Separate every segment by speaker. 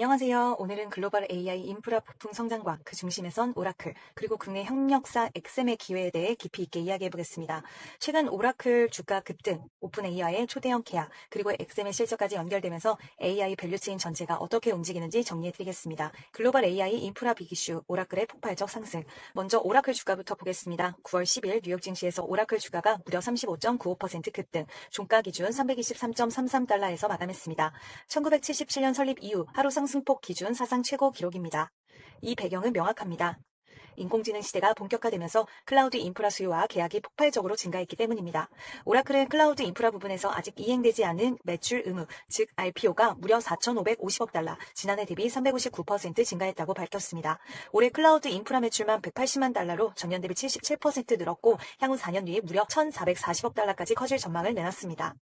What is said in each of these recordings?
Speaker 1: 안녕하세요. 오늘은 글로벌 AI 인프라 부품 성장과 그 중심에선 오라클, 그리고 국내 협력사 엑셈의 기회에 대해 깊이 있게 이야기해 보겠습니다. 최근 오라클 주가 급등, 오픈 AI의 초대형 계약, 그리고 엑셈의 실적까지 연결되면서 AI 밸류체인 전체가 어떻게 움직이는지 정리해 드리겠습니다. 글로벌 AI 인프라 빅이슈, 오라클의 폭발적 상승. 먼저 오라클 주가부터 보겠습니다. 9월 10일 뉴욕 증시에서 오라클 주가가 무려 35.95% 급등, 종가 기준 323.33달러에서 마감했습니다. 1977년 설립 이후 하루 상승 폭 기준 사상 최고 기록입니다. 이 배경은 명확합니다. 인공지능 시대가 본격화되면서 클라우드 인프라 수요와 계약이 폭발적으로 증가했기 때문입니다. 오라클은 클라우드 인프라 부분에서 아직 이행되지 않은 매출 의무, 즉 RPO가 무려 4,550억 달러, 지난해 대비 359% 증가했다고 밝혔습니다. 올해 클라우드 인프라 매출만 180만 달러로 전년 대비 77% 늘었고 향후 4년 뒤에 무려 1,440억 달러까지 커질 전망을 내놨습니다.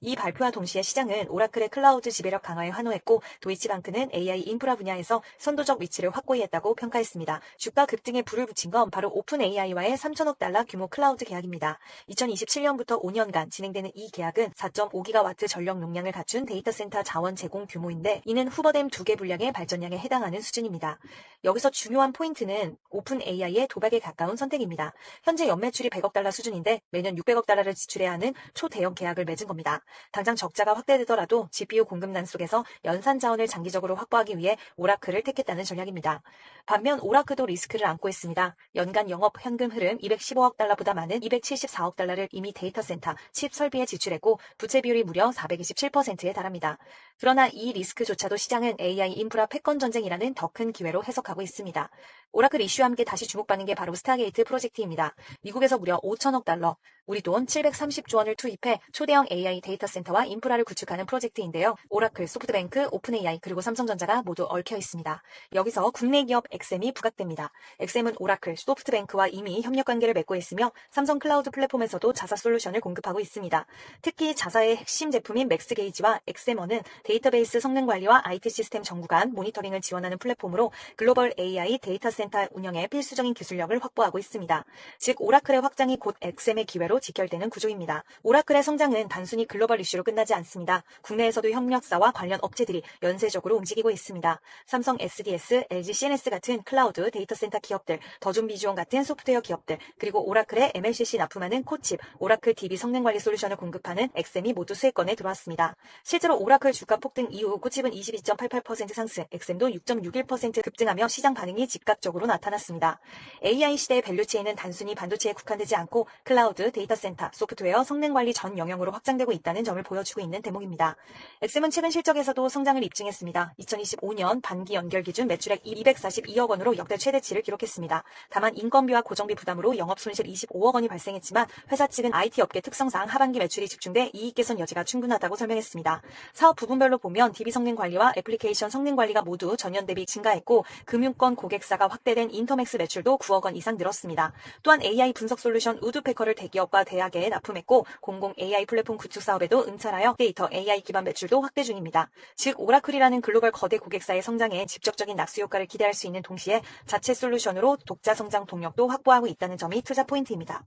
Speaker 1: 이 발표와 동시에 시장은 오라클의 클라우드 지배력 강화에 환호했고 도이치방크는 AI 인프라 분야에서 선도적 위치를 확고히 했다고 평가했습니다. 주가 급등에 불을 붙인 건 바로 오픈 AI와의 3천억 달러 규모 클라우드 계약입니다. 2027년부터 5년간 진행되는 이 계약은 4.5기가와트 전력 용량을 갖춘 데이터 센터 자원 제공 규모인데 이는 후버댐 두개 분량의 발전량에 해당하는 수준입니다. 여기서 중요한 포인트는 오픈 AI의 도박에 가까운 선택입니다. 현재 연매출이 100억 달러 수준인데 매년 600억 달러를 지출해야 하는 초대형 계약을 맺은 겁니다. 당장 적자가 확대되더라도 GPU 공급난 속에서 연산 자원을 장기적으로 확보하기 위해 오라클을 택했다는 전략입니다. 반면 오라클도 리스크를 안고 있습니다. 연간 영업 현금 흐름 215억 달러보다 많은 274억 달러를 이미 데이터 센터, 칩 설비에 지출했고 부채 비율이 무려 427%에 달합니다. 그러나 이 리스크조차도 시장은 AI 인프라 패권 전쟁이라는 더 큰 기회로 해석하고 있습니다. 오라클 이슈와 함께 다시 주목받는 게 바로 스타게이트 프로젝트입니다. 미국에서 무려 5천억 달러, 우리 돈 730조 원을 투입해 초대형 AI 데이터 센터와 인프라를 구축하는 프로젝트인데요. 오라클, 소프트뱅크, 오픈AI 그리고 삼성전자가 모두 얽혀 있습니다. 여기서 국내 기업 엑셈이 부각됩니다. 엑셈은 오라클, 소프트뱅크와 이미 협력 관계를 맺고 있으며 삼성 클라우드 플랫폼에서도 자사 솔루션을 공급하고 있습니다. 특히 자사의 핵심 제품인 맥스게이지와 엑셈원은 데이터베이스 성능 관리와 IT 시스템 정구 간 모니터링을 지원하는 플랫폼으로 글로벌 AI 데이터 센터 운영에 필수적인 기술력을 확보하고 있습니다. 즉 오라클의 확장이 곧 엑셈의 기회로 직결되는 구조입니다. 오라클의 성장은 단순히 글로벌 이슈로 끝나지 않습니다. 국내에서도 협력사와 관련 업체들이 연쇄적으로 움직이고 있습니다. 삼성 SDS, LG CNS 같은 클라우드 데이터 센터 기업들, 더존 비주원 같은 소프트웨어 기업들, 그리고 오라클의 MLCC 납품하는 코칩, 오라클 DB 성능 관리 솔루션을 공급하는 엑셈이 모두 수혜권에 들어왔습니다. 실제로 오라클 주가 폭등 이후 코칩은 22.88% 상승, 엑셈도 6.61% 급등하며 시장 반응이 즉각적으로 나타났습니다. AI 시대의 밸류체인은 단순히 반도체에 국한되지 않고 클라우드, 데이터 센터, 소프트웨어, 성능 관리 전 영역으로 확장되고 있다는 점을 보여주고 있는 대목입니다. 엑셈은 최근 실적에서도 성장을 입증했습니다. 2025년 반기 연결 기준 매출액 242억 원으로 역대 최대치를 기록했습니다. 다만 인건비와 고정비 부담으로 영업 손실 25억 원이 발생했지만 회사 측은 IT 업계 특성상 하반기 매출이 집중돼 이익 개선 여지가 충분하다고 설명했습니다. 사업 부분별로 보면 DB 성능 관리와 애플리케이션 성능 관리가 모두 전년 대비 증가했고 금융권 고객사가 확 대된 인터맥스 매출도 9억 원 이상 늘었습니다. 또한 AI 분석 솔루션 우드패커를 대기업과 대학에 납품했고 공공 AI 플랫폼 구축 사업에도 응찰하여 데이터 AI 기반 매출도 확대 중입니다. 즉 오라클이라는 글로벌 거대 고객사의 성장에 직접적인 낙수 효과를 기대할 수 있는 동시에 자체 솔루션으로 독자 성장 동력도 확보하고 있다는 점이 투자 포인트입니다.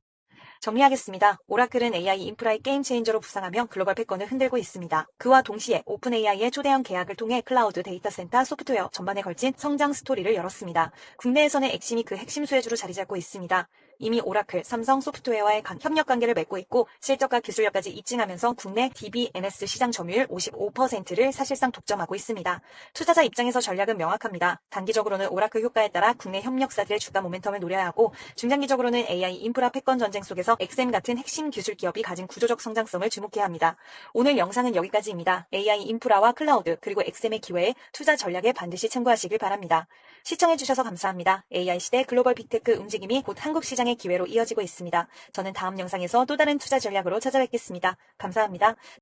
Speaker 1: 정리하겠습니다. 오라클은 AI 인프라의 게임 체인저로 부상하며 글로벌 패권을 흔들고 있습니다. 그와 동시에 오픈 AI의 초대형 계약을 통해 클라우드 데이터 센터 소프트웨어 전반에 걸친 성장 스토리를 열었습니다. 국내에서는 엑심이 그 핵심 수혜주로 자리 잡고 있습니다. 이미 오라클, 삼성 소프트웨어와의 협력 관계를 맺고 있고 실적과 기술력까지 입증하면서 국내 DBMS 시장 점유율 55%를 사실상 독점하고 있습니다. 투자자 입장에서 전략은 명확합니다. 단기적으로는 오라클 효과에 따라 국내 협력사들의 주가 모멘텀을 노려야 하고 중장기적으로는 AI 인프라 패권 전쟁 속에서 엑셈 같은 핵심 기술 기업이 가진 구조적 성장성을 주목해야 합니다. 오늘 영상은 여기까지입니다. AI 인프라와 클라우드 그리고 엑셈의 기회에 투자 전략에 반드시 참고하시길 바랍니다. 시청해주셔서 감사합니다. AI 시대 글로벌 빅테크 움직임이 곧 한국 시 장의 기회로 이어지고 있습니다. 저는 다음 영상에서 또 다른 투자 전략으로 찾아뵙겠습니다. 감사합니다.